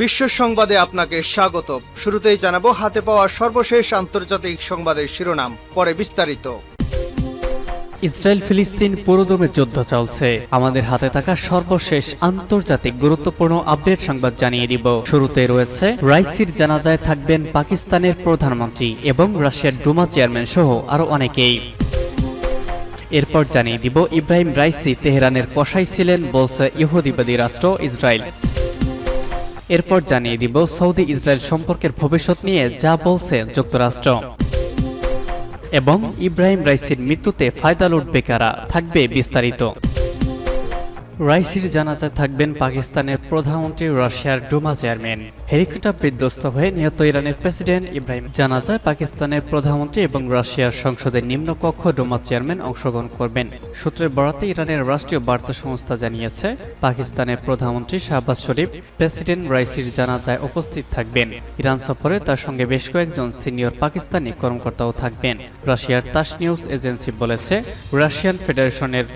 বিশ্ব সংবাদে আপনাকে স্বাগত। শুরুতেই জানাব, হাতে পাওয়া সর্বশেষ আন্তর্জাতিক সংবাদের শিরোনাম, পরে বিস্তারিত। ইসরায়েল ফিলিস্তিন পুরোদমে যুদ্ধ চলছে। আমাদের হাতে থাকা সর্বশেষ আন্তর্জাতিক গুরুত্বপূর্ণ আপডেট সংবাদ জানিয়ে দিব। শুরুতে রয়েছে, রাইসির জানাজায় থাকবেন পাকিস্তানের প্রধানমন্ত্রী এবং রাশিয়ার ডুমা চেয়ারম্যান সহ আরও অনেকেই। এরপর জানিয়ে দিব, ইব্রাহিম রাইসি তেহরানের কষাই ছিলেন, বলছে ইহুদিবাদী রাষ্ট্র ইসরায়েল। এরপর জানিয়ে দিব সৌদি ইসরায়েল সম্পর্কের ভবিষ্যৎ নিয়ে যা বলছে যুক্তরাষ্ট্র। এবং ইব্রাহিম রাইসির মৃত্যুতে ফায়দা লুট কারা, থাকবে বিস্তারিত। রাইসির জানাজায় থাকবেন পাকিস্তানের প্রধানমন্ত্রী রাশিয়ার ডুমা চেয়ারম্যান। হেলিকপ্টার বিধ্বস্ত হয়ে নিহত ইরানের প্রেসিডেন্ট ইব্রাহিম জানাজায় পাকিস্তানের প্রধানমন্ত্রী এবং রাশিয়ার সংসদের নিম্নকক্ষ ডুমা চেয়ারম্যান অংশগ্রহণ করবেন। সূত্রের বরাতে ইরানের রাষ্ট্রীয় বার্তা সংস্থা জানিয়েছে, পাকিস্তানের প্রধানমন্ত্রী শাহবাজ শরীফ, প্রেসিডেন্ট রাইসির জানাজায় উপস্থিত থাকবেন। ইরান সফরে তার সঙ্গে বেশ কয়েকজন সিনিয়র পাকিস্তানি কর্মকর্তাও থাকবেন। রাশিয়ার তাস নিউজ এজেন্সি বলেছে, রাশিয়ান ফেডারেশনের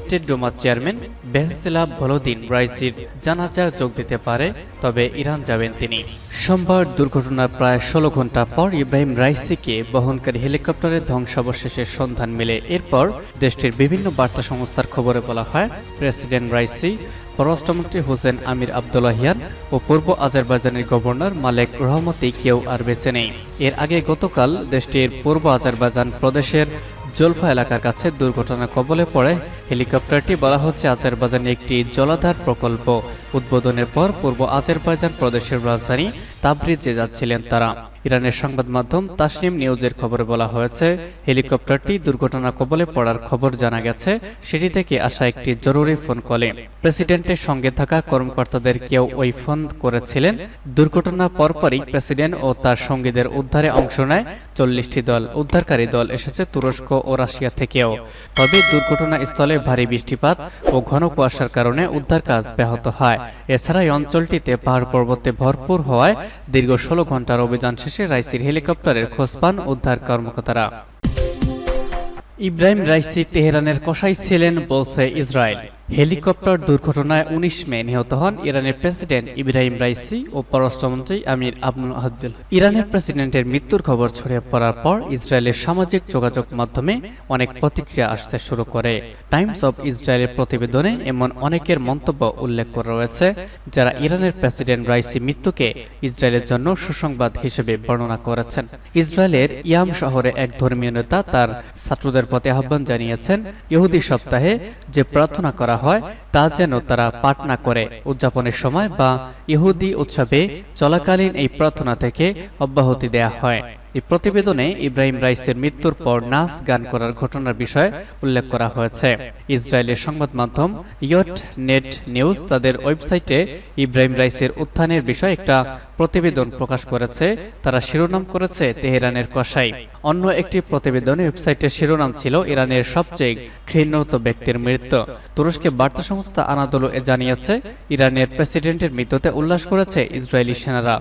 স্টেট ডোমা চেয়ারম্যান বেহসেলা ভলোদিন রাইসির জানাজা যোগ দিতে পারে, তবে ইরান যাবেন তিনি। সোমবার দুর্ঘটনার প্রায় ষোলো ঘণ্টা পর ইব্রাহিম রাইসিকে বহনকারী হেলিকপ্টারের ধ্বংসাবশেষের সন্ধান মেলে। এরপর দেশটির বিভিন্ন বার্তা সংস্থার খবরে বলা হয়, প্রেসিডেন্ট রাইসি, পররাষ্ট্রমন্ত্রী হোসেন আমির আবদুল্লাহিয়ান ও পূর্ব আজারবাইজানের গভর্নর মালেক রহমতি কেউ আর বেঁচে নেই। এর আগে গতকাল দেশটির পূর্ব আজারবাইজান প্রদেশের জলফা এলাকার কাছে দুর্ঘটনা কবলে পড়ে হেলিকপ্টারটি বলা হচ্ছে আজারবাজানে একটি জলাধার প্রকল্প। উদ্বোধনের পর পূর্ব আজারবাইজান প্রদেশের রাজধানী তাবরিজে যাচ্ছিলেন তারা। ইরানের সংবাদ মাধ্যম তাসনিম নিউজের খবরে বলা হয়েছে, হেলিকপ্টারটি দুর্ঘটনা কবলে পড়ার খবর জানা গেছে, সেটি থেকে আসা একটি জরুরি ফোন কলে। প্রেসিডেন্টের সঙ্গে থাকা কর্মকর্তাদের কেউ ওই ফোন করেছিলেন। দুর্ঘটনার পরপরই প্রেসিডেন্ট ও তার সঙ্গীদের উদ্ধারে অংশ নেয়। চল্লিশটি দল, উদ্ধারকারী দল এসেছে তুরস্ক ও রাশিয়া থেকেও। তবে দুর্ঘটনাস্থলে ভারী বৃষ্টিপাত ও ঘন কুয়াশার কারণে উদ্ধার কাজ ব্যাহত হয়। এছাড়া এই অঞ্চলটিতে পাহাড় পর্বতে ভরপুর হওয়ায় দীর্ঘ ষোলো ঘণ্টার অভিযান শেষে রাইসির হেলিকপ্টারের খোঁজ পান উদ্ধার কর্মকর্তারা। ইব্রাহিম রাইসি তেহরানের কষাই ছিলেন, বলছে ইসরায়েল। হেলিকপ্টার দুর্ঘটনায় উনিশ মে নিহত হন ইরানের প্রেসিডেন্ট ইব্রাহিম রাইসি ও পররাষ্ট্রমন্ত্রী আমির আবনুল আহদুল ইরানের প্রেসিডেন্টের মৃত্যুর খবর ছড়িয়ে পড়ার পর ইসরায়েলের সামাজিক যোগাযোগ মাধ্যমে অনেক প্রতিক্রিয়া আসতে শুরু করে। টাইমস অব ইসরায়েলের প্রতিবেদনে এমন অনেকের মন্তব্য উল্লেখ করা রয়েছে, যারা ইরানের প্রেসিডেন্ট রাইসি মৃত্যুকে ইসরায়েলের জন্য সুসংবাদ হিসেবে বর্ণনা করেছেন। ইসরায়েলের ইয়াম শহরে এক ধর্মীয় নেতা তার ছাত্রদের প্রতি আহ্বান জানিয়েছেন, ইহুদি সপ্তাহে যে প্রার্থনা করা হয়, তা যেন তারা পাঠ না করে। উদযাপনের সময় বা ইহুদি উৎসবে চলাকালীন এই প্রার্থনা থেকে অব্যাহতি দেয়া হয়। এই প্রতিবেদনে ইব্রাহিম রাইসের মৃত্যুর পর নাচ গান করার ঘটনার বিষয়ে উল্লেখ করা হয়েছে। ইসরায়েলের সংবাদ মাধ্যম ইয়ট নেট নিউজ তাদের ওয়েবসাইটে ইব্রাহিম রাইসের উত্থানের বিষয়ে একটা প্রতিবেদন প্রকাশ করেছে। তারা শিরোনাম করেছে তেহরানের কষাই অন্য একটি প্রতিবেদনে ওয়েবসাইটের শিরোনাম ছিল ইরানের সবচেয়ে ঘৃণত ব্যক্তির মৃত্যু। তুরস্কের বার্তা সংস্থা আনাদোলো জানিয়েছে, ইরানের প্রেসিডেন্টের মৃত্যুতে উল্লাস করেছে ইসরায়েলি সেনারা।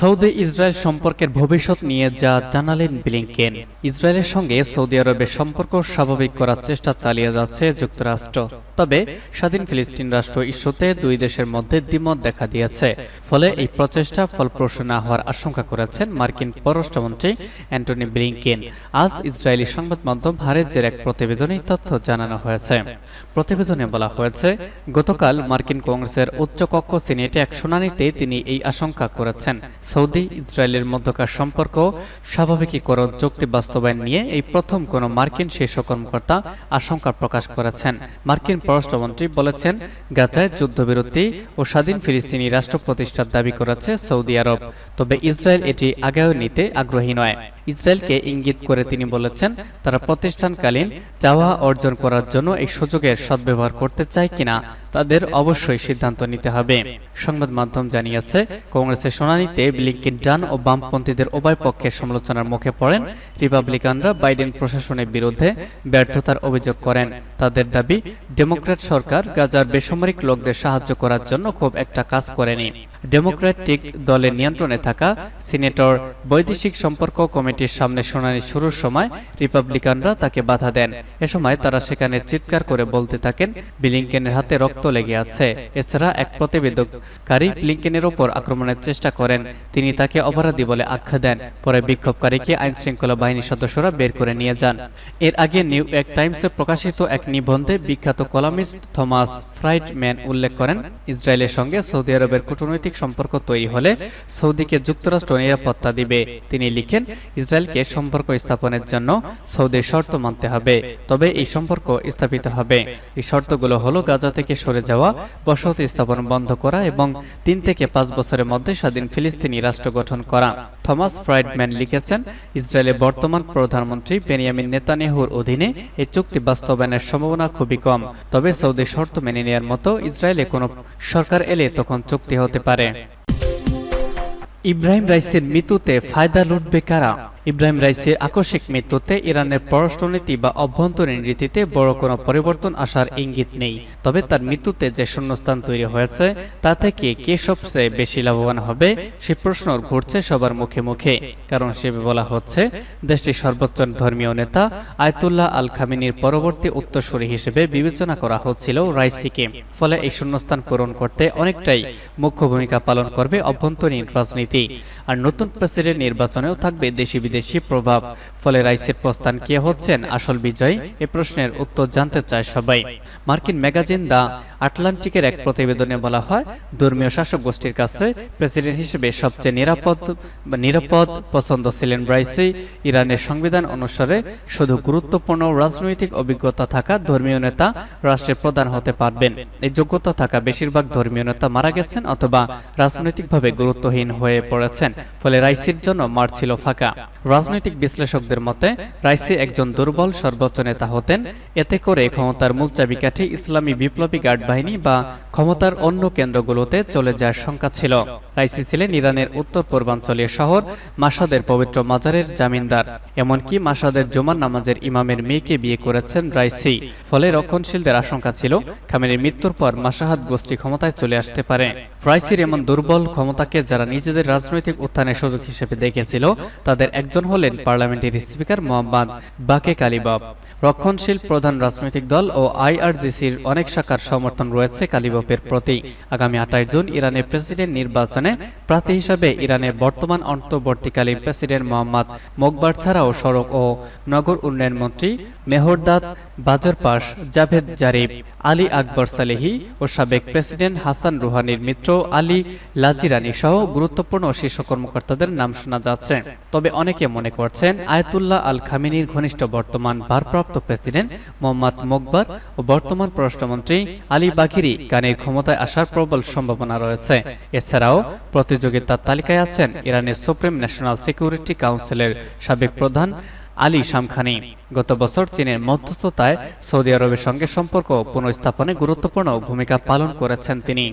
সৌদি ইসরায়েল সম্পর্কের ভবিষ্যৎ নিয়ে যা জানালেন ব্লিংকেন, ইসরায়েলের সঙ্গে সৌদি আরবের সম্পর্ক স্বাভাবিক করার চেষ্টা চালিয়ে যাচ্ছে যুক্তরাষ্ট্র। তবে স্বাধীন ফিলিস্তিন রাষ্ট্র ইস্যুতে দুই দেশের মধ্যে দ্বিমত দেখা দিয়েছে। ফলে এই প্রচেষ্টা ফলপ্রসূ না হওয়ার আশঙ্কা করেছেন মার্কিন পররাষ্ট্রমন্ত্রী অ্যান্টনি ব্লিংকেন। আজ ইসরায়েলি সংবাদ মাধ্যম হারেজের এক প্রতিবেদনে তথ্য জানানো হয়েছে। প্রতিবেদনে বলা হয়েছে, গতকাল মার্কিন কংগ্রেসের উচ্চকক্ষ সিনেটে এক শুনানিতে তিনি এই আশঙ্কা করেছেন। সৌদি, ইসরায়েলের মধ্যকার সম্পর্ক স্বাভাবিকীকরণ, চুক্তি বাস্তবায়ন নিয়ে এই প্রথম কোনো মার্কিন শীর্ষ কর্মকর্তা আশঙ্কা প্রকাশ করেছেন। মার্কিন পররাষ্ট্রমন্ত্রী বলেছেন, গাজায় যুদ্ধবিরতি ও স্বাধীন ফিলিস্তিনি রাষ্ট্র প্রতিষ্ঠার দাবি করেছে সৌদি আরব। তবে ইসরায়েল এটি আগেও নিতে আগ্রহী নয়। ইসরায়েলকে ইঙ্গিত করে তিনি বলেছেন তারা প্রতিষ্ঠানকালীন চাওয়া অর্জন করার জন্য এই সুযোগের সদ্ব্যবহার করতে চায় কিনা তাদের অবশ্যই সিদ্ধান্ত নিতে হবে। সংবাদ মাধ্যম জানিয়েছে কংগ্রেসের শুনানিতে ব্লিংকেন ডান ও বামপন্থীদের উভয় পক্ষের সমালোচনার মুখে পড়েন রিপাবলিকানরা বাইডেন প্রশাসনের বিরুদ্ধে ব্যর্থতার অভিযোগ করেন। তাদের দাবি ডেমোক্র্যাট সরকার গাজার বেসামরিক লোকদের সাহায্য করার জন্য খুব একটা কাজ করেনি। ডেমোক্রেটিক দলের নিয়ন্ত্রণে থাকা সিনেটর বৈদেশিক সম্পর্ক কমিটির সামনে শুনানি শুরুর সময় রিপাবলিকানরা তাকে বাধা দেন। এ সময় তারা সেখানে চিৎকার করে বলতে থাকেন, ব্লিংকেনের হাতে রক্ত লেগে আছে। এছাড়া এক প্রতিবেদককারী ব্লিংকেনের ওপর আক্রমণের চেষ্টা করেন। তিনি তাকে অপরাধী বলে আখ্যা দেন। পরে বিক্ষোভকারীকে আইন শৃঙ্খলা বাহিনীর সদস্যরা বের করে নিয়ে যান। এর আগে নিউ ইয়র্ক টাইমসে প্রকাশিত এক নিবন্ধে বিখ্যাত কলামিস্ট থমাস ফ্রাইডম্যান উল্লেখ করেন, ইসরায়েলের সঙ্গে সৌদি আরবের কূটনৈতিক সম্পর্ক তৈরি হলে সৌদিকে যুক্তরাষ্ট্র নিরাপত্তা দিবে। তিনি লিখেন, ইসরায়েলকে সম্পর্ক স্থাপনের জন্য সৌদির শর্ত মানতে হবে, তবে এই সম্পর্ক স্থাপিত হবে। এই শর্তগুলো হলো গাজা থেকে সরে যাওয়া, বসতি স্থাপন বন্ধ করা এবং তিন থেকে পাঁচ বছরের মধ্যে স্বাধীন ফিলিস্তিনি রাষ্ট্র গঠন করা। থমাস ফ্রাইডম্যান লিখেছেন, ইসরায়েলের বর্তমান প্রধানমন্ত্রী বেনিয়ামিন নেতানিয়াহুর অধীনে এই চুক্তি বাস্তবায়নের সম্ভাবনা খুবই কম। তবে সৌদি শর্ত মেনে নেওয়ার মতো ইসরায়েলে কোনো সরকার এলে তখন চুক্তি হতে পারে। ইব্রাহিম রাইসের মৃত্যুতে ফায়দা লুটবে কারা? ইব্রাহিম রাইসের আকস্মিক মৃত্যুতে ইরানের পররাষ্ট্রনীতি বা অভ্যন্তরীণ রীতিতে বড় কোনো পরিবর্তন আসার ইঙ্গিত নেই। তবে তার মৃত্যুতে যে শূন্যস্থান তৈরি হয়েছে, তা থেকে কে সবচেয়ে বেশি লাভবান হবে, সে প্রশ্ন ঘুরছে সবার মুখে মুখে। কারণ সে বলা হচ্ছে, দেশটির সর্বোচ্চ ধর্মীয় নেতা আয়তুল্লাহ আল খামিনীর পরবর্তী উত্তরসূরি হিসেবে বিবেচনা করা হচ্ছিল রাইসিকে। ফলে এই শূন্যস্থান পূরণ করতে অনেকটাই মুখ্য ভূমিকা পালন করবে অভ্যন্তরীণ রাজনীতি। আর নতুন প্রেসিডেন্ট নির্বাচনেও থাকবে দেশি বিদেশি প্রভাব, ফলে রাইসের প্রস্থান কে হচ্ছেন আসল বিজয়? এ প্রশ্নের উত্তর জানতে চায় সবাই। মার্কিন ম্যাগাজিন দা আটলান্টিকের এক প্রতিবেদনে বলা হয়, ধর্মীয় শাসক গোষ্ঠীর কাছে প্রেসিডেন্ট হিসেবে সবচেয়ে নিরাপদ নিরাপদ পছন্দ ছিলেন রাইসি। ইরানের সংবিধান অনুসারে শুধু গুরুত্বপূর্ণ রাজনৈতিক অভিজ্ঞতা থাকা ধর্মীয় নেতা রাষ্ট্রের প্রধান হতে পারবেন। এই যোগ্যতা থাকা বেশিরভাগ ধর্মীয় নেতা মারা গেছেন অথবা রাজনৈতিকভাবে গুরুত্বহীন হয়ে পড়েছেন, ফলে রাইসির জন্য মাঠ ছিল ফাঁকা। রাজনৈতিক বিশ্লেষকদের মতে, রাইসি একজন দুর্বল সর্বোচ্চ নেতা হতেন। এতে করে ক্ষমতার মূল চাবিকাঠি ইসলামী বিপ্লবী গার্ড বাহিনী বা ক্ষমতার অন্য কেন্দ্রগুলোতে চলে যাওয়ার শঙ্কা ছিল। রাইসি ছিলেন ইরানের উত্তর পূর্বাঞ্চলীয় শহর মাসাদের পবিত্র মাজারের জামিনদার। এমনকি মাসাদের জুমার নামাজের ইমামের মেয়েকে বিয়ে করেছেন রাইসি। ফলে রক্ষণশীলদের আশঙ্কা ছিল খামেনের মৃত্যুর পর মাসাহাদ গোষ্ঠী ক্ষমতায় চলে আসতে পারে। রাইসির এমন দুর্বল ক্ষমতাকে যারা নিজেদের রাজনৈতিক উত্থানের সুযোগ হিসেবে দেখেছিল, তাদের একজন হলেন পার্লামেন্টের স্পিকার মোহাম্মদ বাকে কালিবাব রক্ষণশীল প্রধান রাজনৈতিক দল ও আইআরজিসির অনেক শাখার সমর্থন রয়েছে কালিবপের প্রতি। আগামী আঠাশ জুন ইরানের প্রেসিডেন্ট নির্বাচনে প্রার্থী হিসাবে ইরানের বর্তমান অন্তর্বর্তীকালীন প্রেসিডেন্ট মোহাম্মদ মোকবার ছাড়াও সড়ক ও নগর উন্নয়ন মন্ত্রী মেহরদাদ বাজারপাস জাভেদ জারিফ, আলী আকবর সালেহি ও সাবেক প্রেসিডেন্ট হাসান রুহানির মিত্র আলী লাজিরানি সহ গুরুত্বপূর্ণ শীর্ষ কর্মকর্তাদের নাম শোনা যাচ্ছে। তবে অনেকে মনে করছেন আয়তুল্লাহ আল খামিনীর ঘনিষ্ঠ বর্তমান ভারপ্রাপ্ত প্রেসিডেন্ট মোহাম্মদ মোকবার ও বর্তমান পররাষ্ট্রমন্ত্রী আলী বাঘিরি গানের ক্ষমতায় আসার প্রবল সম্ভাবনা রয়েছে। এছাড়াও প্রতিযোগিতার তালিকায় আছেন ইরানের সুপ্রিম ন্যাশনাল সিকিউরিটি কাউন্সিলের সাবেক প্রধান আলী শামখানি। গত বছর চীনের মধ্যস্থতায় সৌদি আরবের সঙ্গে সম্পর্ক পুনঃস্থাপনে গুরুত্বপূর্ণ ভূমিকা পালন করেছেন তিনি।